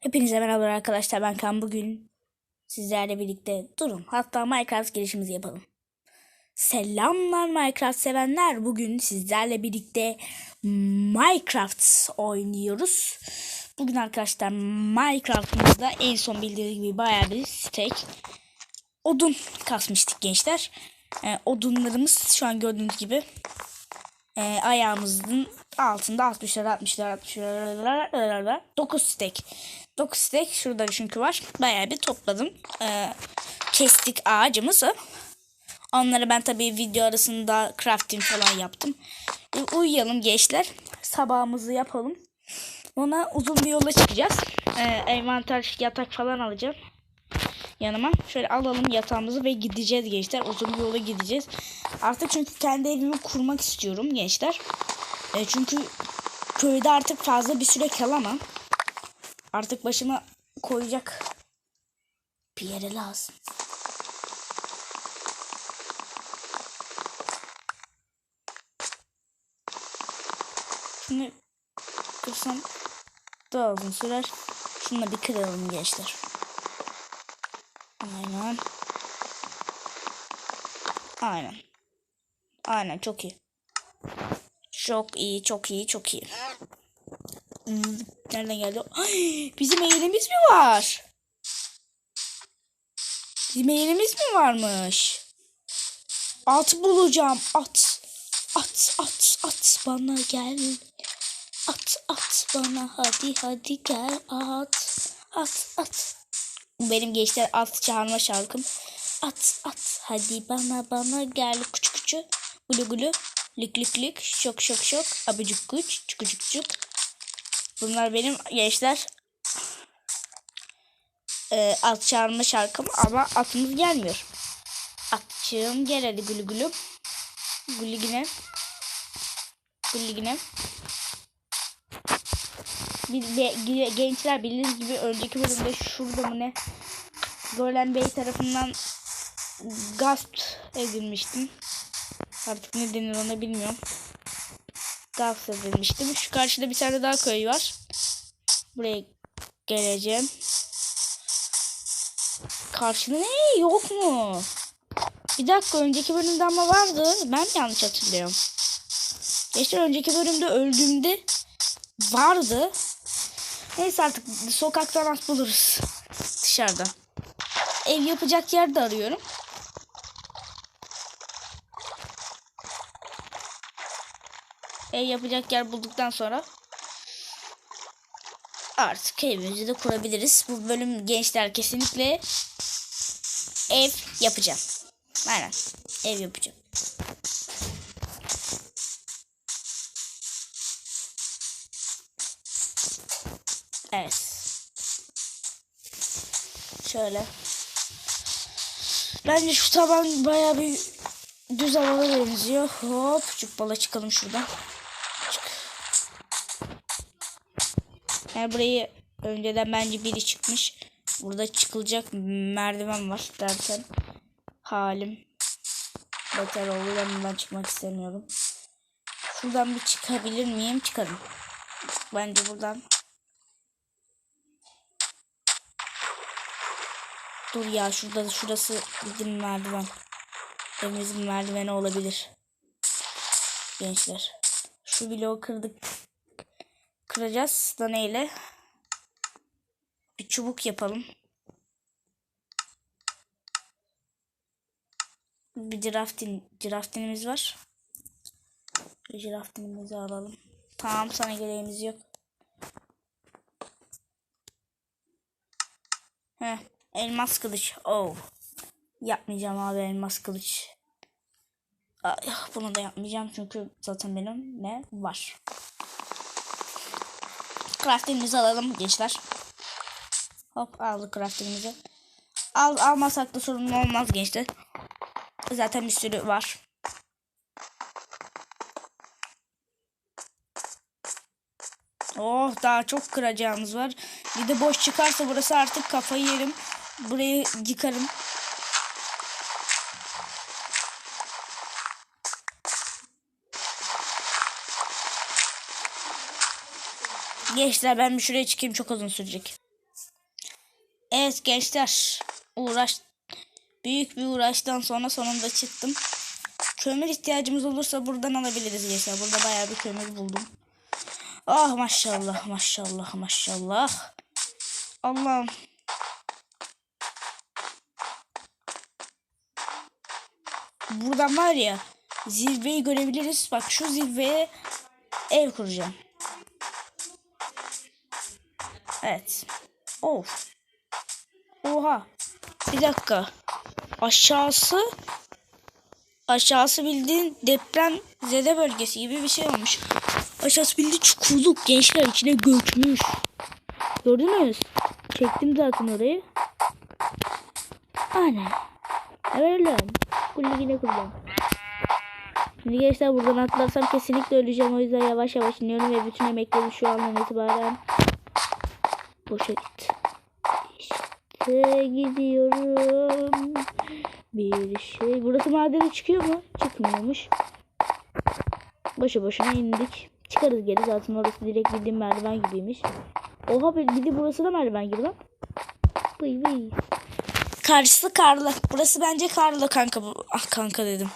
Hepinize merhaba arkadaşlar ben Kan bugün sizlerle birlikte durun hatta Minecraft girişimizi yapalım. Selamlar Minecraft sevenler bugün sizlerle birlikte Minecraft oynuyoruz. Bugün arkadaşlar Minecraft'ımızda en son bildiğiniz gibi bayağı bir steak odun kasmıştık gençler. Ee, odunlarımız şu an gördüğünüz gibi e, ayağımızın altında 60'lar 60'lar 60'lar 9 stek. 9 stek şurada çünkü var. Bayağı bir topladım. E, kestik ağacımızı. Onları ben tabii video arasında crafting falan yaptım. E, uyuyalım gençler. Sabahımızı yapalım. Ona uzun bir yola çıkacağız. E, envanter yatak falan alacağım yanıma. Şöyle alalım yatağımızı ve gideceğiz gençler. Uzun bir yola gideceğiz. Artık çünkü kendi evimi kurmak istiyorum gençler. E, çünkü köyde artık fazla bir süre kalamam. Artık başıma koyacak bir yere lazım. Şimdi kırsam daha uzun sürer. Şunu bir kıralım gençler. Aynen. Aynen. Aynen çok iyi. Çok iyi, çok iyi, çok iyi. Hmm, Nereden geldi? Ay, bizim eğrimiz mi var? Bizim eğrimiz mi varmış? At bulacağım. At. At, at, at bana gel. At, at bana hadi hadi gel. At, at, at. Benim gençler at çağırma şarkım. At at hadi bana bana gel küçük küçük. Gulu gulu. Lik lik lik. Şok şok şok. Abicik güç. Çıkıcık çık. Bunlar benim gençler e, at çağırma şarkım ama atımız gelmiyor. Atçığım gel hadi gülü gülü. Gülü yine. Gülü yine. Bir, gençler bildiğiniz gibi önceki bölümde şurada mı ne Golem Bey tarafından gasp edilmiştim. Artık ne denir ona bilmiyorum. Gasp edilmiştim. Şu karşıda bir tane daha köy var. Buraya geleceğim. Karşıda ne? Yok mu? Bir dakika önceki bölümde ama vardı. Ben yanlış hatırlıyorum? Geçen önceki bölümde öldüğümde vardı. Neyse artık sokaktan at buluruz. Dışarıda. Ev yapacak yer de arıyorum. Ev yapacak yer bulduktan sonra artık evimizi de kurabiliriz. Bu bölüm gençler kesinlikle ev yapacağım. Aynen. Ev yapacağım. Evet. Şöyle. Bence şu taban bayağı bir düz havada benziyor. Hop cuppala çıkalım şuradan. Yani burayı önceden bence biri çıkmış. Burada çıkılacak merdiven var derken halim beter oldu. Ben bundan çıkmak istemiyorum. Şuradan bir çıkabilir miyim? Çıkarım. Bence buradan Dur ya şurada şurası bizim merdiven. Evimizin merdiveni olabilir. Gençler. Şu bloğu kırdık. Kıracağız da neyle? Bir çubuk yapalım. Bir giraftin, giraftinimiz var. Bir giraftinimizi alalım. Tamam sana gereğimiz yok. Heh. Elmas kılıç. Oh. Yapmayacağım abi elmas kılıç. Ay, bunu da yapmayacağım çünkü zaten benim ne var. Crafting'imizi alalım gençler. Hop aldık crafting'imizi. Al, almasak da sorun olmaz gençler. Zaten bir sürü var. Oh daha çok kıracağımız var. Bir de boş çıkarsa burası artık kafayı yerim. Burayı yıkarım. Gençler ben bir şuraya çıkayım çok uzun sürecek. Evet gençler uğraş büyük bir uğraştan sonra sonunda çıktım. Kömür ihtiyacımız olursa buradan alabiliriz gençler. Burada bayağı bir kömür buldum. Ah maşallah maşallah maşallah. Allah'ım. Buradan var ya zirveyi görebiliriz. Bak şu zirveye ev kuracağım. Evet. Of. Oha. Bir dakika. Aşağısı aşağısı bildiğin deprem zede bölgesi gibi bir şey olmuş. Aşağısı bildiğin çukurluk gençler içine göçmüş. Gördünüz? Çektim zaten orayı. Ana. Öyle. Kulli yine kurban. Şimdi gençler buradan atlarsam kesinlikle öleceğim. O yüzden yavaş yavaş iniyorum ve bütün emeklerimi şu andan itibaren boşa gitti. İşte gidiyorum. Bir şey. Burası madene çıkıyor mu? Çıkmıyormuş. Boşu boşuna indik. Çıkarız geri zaten orası direkt bildiğim merdiven gibiymiş. Oha bir de burası da merdiven gibi lan. Vıy vıy. Karşısı karlı. Burası bence karlı kanka. Ah kanka dedim.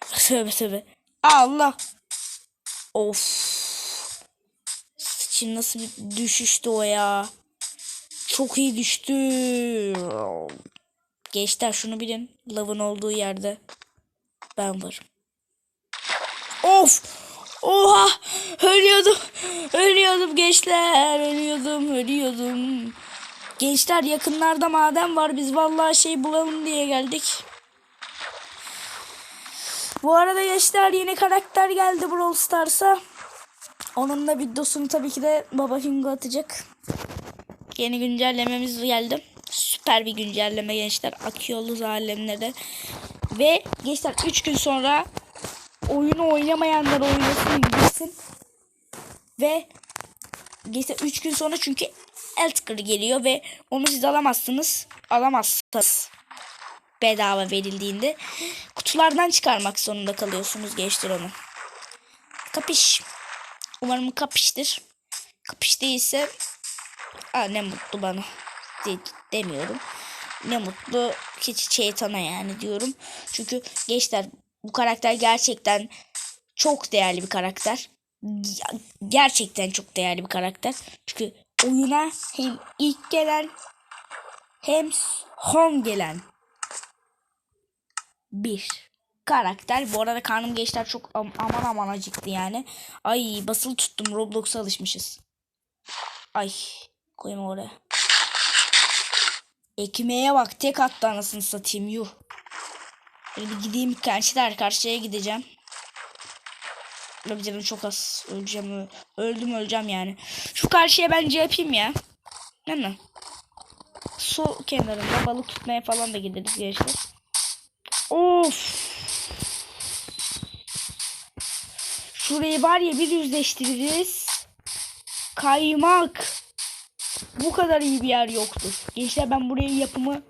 Tövbe tövbe. Allah. Of. Sıçayım nasıl bir düşüştü o ya. Çok iyi düştü. Gençler şunu bilin. Lavın olduğu yerde ben varım. Of. Oha. Ölüyordum. Ölüyordum gençler. Ölüyordum. Ölüyordum. Gençler yakınlarda maden var. Biz vallahi şey bulalım diye geldik. Bu arada gençler yeni karakter geldi Brawl Stars'a. Onun da videosunu tabii ki de Baba Fingo atacak. Yeni güncellememiz geldi. Süper bir güncelleme gençler. Akıyoruz alemlere. Ve gençler 3 gün sonra oyunu oynamayanlar oynasın gitsin. Ve gençler 3 gün sonra çünkü Eltker geliyor ve onu siz alamazsınız. Alamazsınız. Bedava verildiğinde. Kutulardan çıkarmak zorunda kalıyorsunuz gençler onu. Kapış. Umarım kapıştır. Kapış değilse Aa, ne mutlu bana. De- demiyorum. Ne mutlu hiç şeytana yani diyorum. Çünkü gençler bu karakter gerçekten çok değerli bir karakter. Ge- Gerçekten çok değerli bir karakter. Çünkü oyuna hem ilk gelen hem son gelen bir karakter. Bu arada karnım gençler çok am- aman aman acıktı yani. Ay basılı tuttum Roblox'a alışmışız. Ay koyayım oraya. Ekmeğe bak tek attı anasını satayım yuh. Böyle gideyim karşılar karşıya gideceğim. Tabii canım çok az öleceğim. Öldüm öleceğim yani. Şu karşıya bence yapayım ya. Değil mi? Su kenarında balık tutmaya falan da gideriz gençler. Of. Şurayı var ya bir yüzleştiririz. Kaymak. Bu kadar iyi bir yer yoktur. Gençler ben buraya yapımı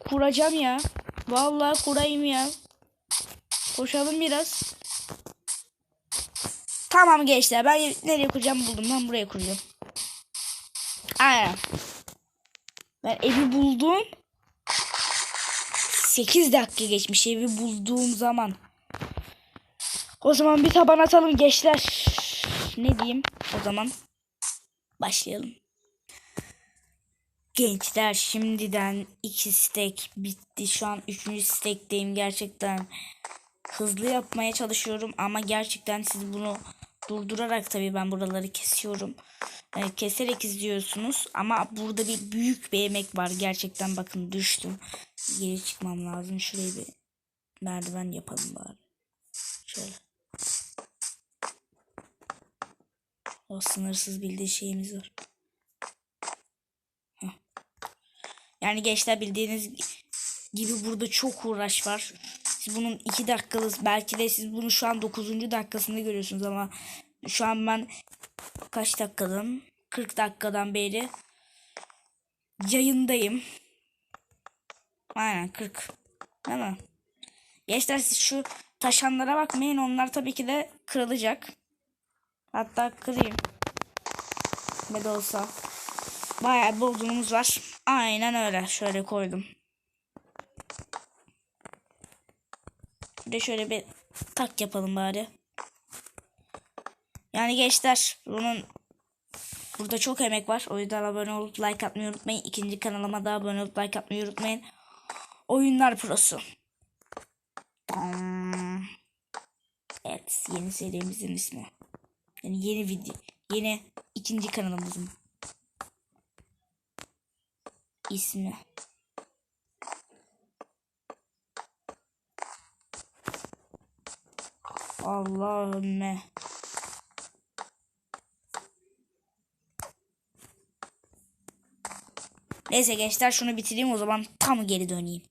kuracağım ya. Vallahi kurayım ya. Koşalım biraz. Tamam gençler ben nereye kuracağım buldum. Ben buraya kuracağım. Aynen. Ben evi buldum. 8 dakika geçmiş evi bulduğum zaman. O zaman bir taban atalım gençler. Ne diyeyim o zaman? Başlayalım. Gençler şimdiden iki stek bitti. Şu an üçüncü stekteyim. Gerçekten hızlı yapmaya çalışıyorum ama gerçekten siz bunu durdurarak tabii ben buraları kesiyorum. Ee, keserek izliyorsunuz ama burada bir büyük bir emek var. Gerçekten bakın düştüm. Geri çıkmam lazım. Şurayı bir merdiven yapalım bari. Şöyle. O sınırsız bildiği şeyimiz var. Heh. Yani gençler bildiğiniz gibi burada çok uğraş var. Siz bunun 2 dakikalık belki de siz bunu şu an 9. dakikasında görüyorsunuz ama şu an ben kaç dakikadan 40 dakikadan beri yayındayım. Aynen 40. Değil mi? Gençler siz şu taşanlara bakmayın. Onlar tabii ki de kırılacak. Hatta kırayım. Ne de olsa. Bayağı bir odunumuz var. Aynen öyle. Şöyle koydum. Bir de şöyle bir tak yapalım bari. Yani gençler bunun burada çok emek var. O yüzden abone olup like atmayı unutmayın. İkinci kanalıma da abone olup like atmayı unutmayın. Oyunlar Prosu. Evet yeni serimizin ismi. Yani yeni video. Yeni ikinci kanalımızın ismi. Allahümme. Neyse gençler şunu bitireyim o zaman tam geri döneyim.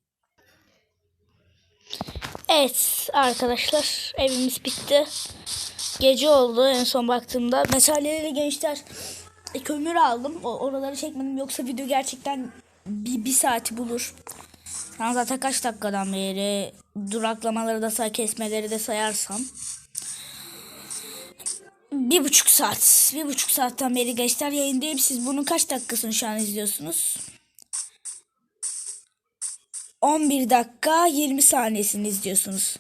Evet arkadaşlar evimiz bitti. Gece oldu en son baktığımda. Mesaleleri gençler e, kömür aldım. Oraları çekmedim yoksa video gerçekten bir, bir saati bulur. Yani zaten kaç dakikadan beri duraklamaları da say kesmeleri de sayarsam. Bir buçuk saat. Bir buçuk saatten beri gençler yayındayım. Siz bunun kaç dakikasını şu an izliyorsunuz? 11 dakika 20 saniyesini izliyorsunuz.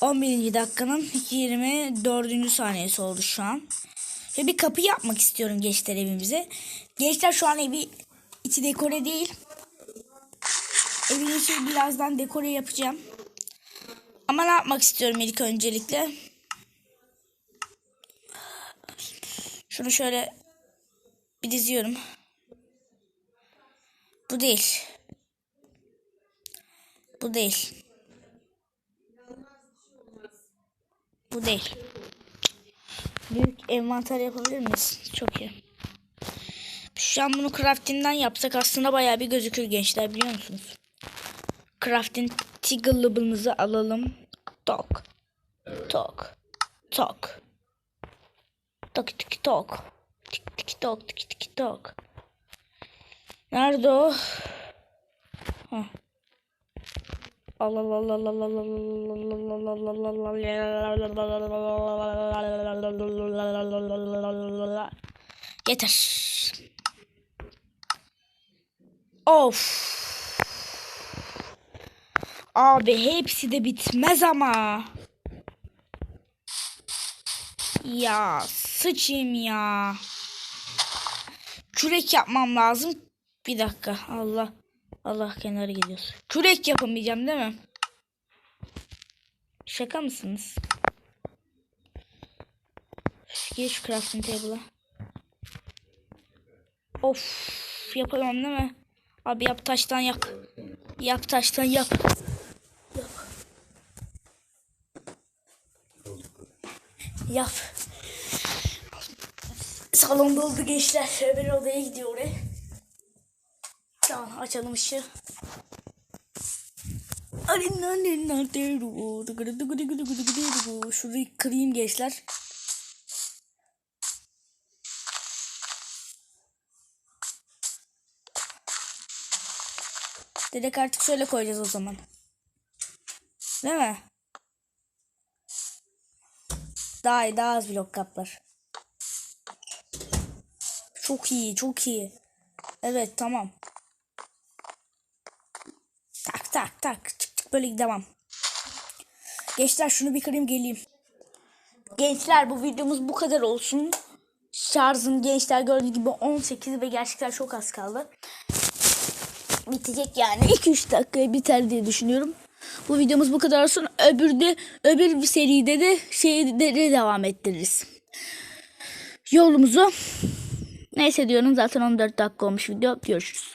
11. dakikanın 24. saniyesi oldu şu an. Ve bir kapı yapmak istiyorum gençler evimize. Gençler şu an evi içi dekore değil. Evin içi birazdan dekore yapacağım. Ama ne yapmak istiyorum ilk öncelikle? Şunu şöyle bir diziyorum. Bu değil. Bu değil. Bu değil. Büyük envanter yapabilir miyiz? Çok iyi. Şu an bunu crafting'den yapsak aslında bayağı bir gözükür gençler biliyor musunuz? Crafting tiggle'ımızı alalım. Tok. Tok. Tok. Tok tik tok. Tik tik tok tik tik tok. Nerede o? Heh. Yeter. Of. Abi hepsi de bitmez ama. Ya sıçayım ya. Kürek yapmam lazım. Bir dakika Allah. Allah kenara gidiyoruz. Kürek yapamayacağım değil mi? Şaka mısınız? Geç crafting table'a. Of yapamam değil mi? Abi yap taştan yap. Yap taştan yap. Yap. Yap. Salon doldu gençler. Öbür odaya gidiyor oraya. Tamam açalım ışığı. Şurayı kırayım gençler. Dedek artık şöyle koyacağız o zaman. Değil mi? Daha iyi, daha az blok kaplar. Çok iyi, çok iyi. Evet, tamam. Tak tak tak. Çık çık böyle gidemem. Gençler şunu bir kırayım geleyim. Gençler bu videomuz bu kadar olsun. Şarjım gençler gördüğünüz gibi 18 ve gerçekten çok az kaldı. Bitecek yani 2-3 dakikaya biter diye düşünüyorum. Bu videomuz bu kadar olsun. Öbür de öbür bir seride de şeyleri devam ettiririz. Yolumuzu neyse diyorum zaten 14 dakika olmuş video. Görüşürüz.